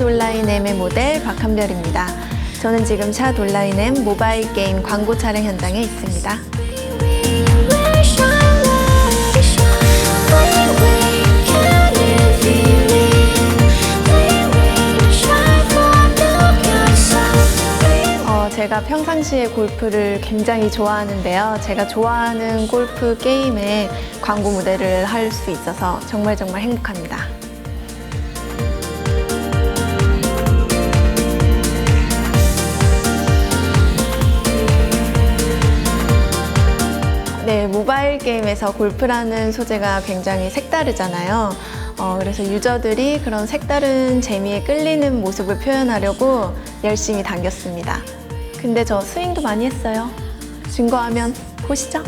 온라인엠의 모델 박한별입니다. 저는 지금 샷 온라인엠 모바일 게임 광고 촬영 현장에 있습니다. 어, 제가 평상시에 골프를 굉장히 좋아하는데요. 제가 좋아하는 골프 게임에 광고 무대를 할 수 있어서 정말 정말 행복합니다. 모바일 게임에서 골프라는 소재가 굉장히 색다르잖아요. 어, 그래서 유저들이 그런 색다른 재미에 끌리는 모습을 표현하려고 열심히 당겼습니다. 근데 저 스윙도 많이 했어요. 증거하면 보시죠.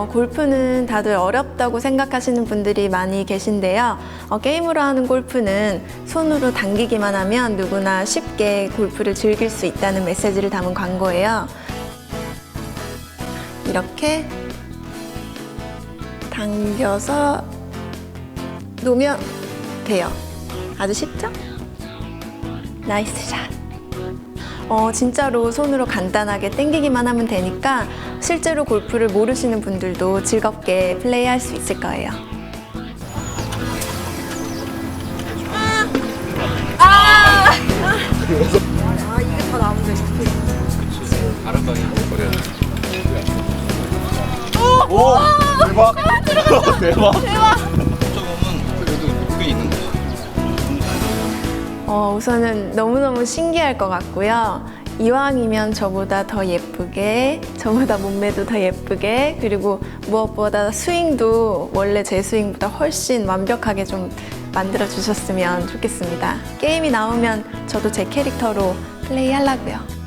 어, 골프는 다들 어렵다고 생각하시는 분들이 많이 계신데요. 어, 게임으로 하는 골프는 손으로 당기기만 하면 누구나 쉽게 골프를 즐길 수 있다는 메시지를 담은 광고예요. 이렇게 당겨서 놓으면 돼요. 아주 쉽죠? 나이스 샷. 어, 진짜로 손으로 간단하게 당기기만 하면 되니까 실제로 골프를 모르시는 분들도 즐겁게 플레이할 수 있을 거예요. 다른 방에 버려. 오! 대박. 대박. 조금 어, 우선은 너무너무 신기할 것 같고요. 이왕이면 저보다 더 예쁘게, 저보다 몸매도 더 예쁘게, 그리고 무엇보다 스윙도 원래 제 스윙보다 훨씬 완벽하게 좀 만들어 주셨으면 좋겠습니다. 게임이 나오면 저도 제 캐릭터로 플레이 하려고요.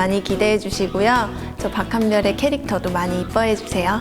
많이 기대해 주시고요. 저 박한별의 캐릭터도 많이 이뻐해 주세요.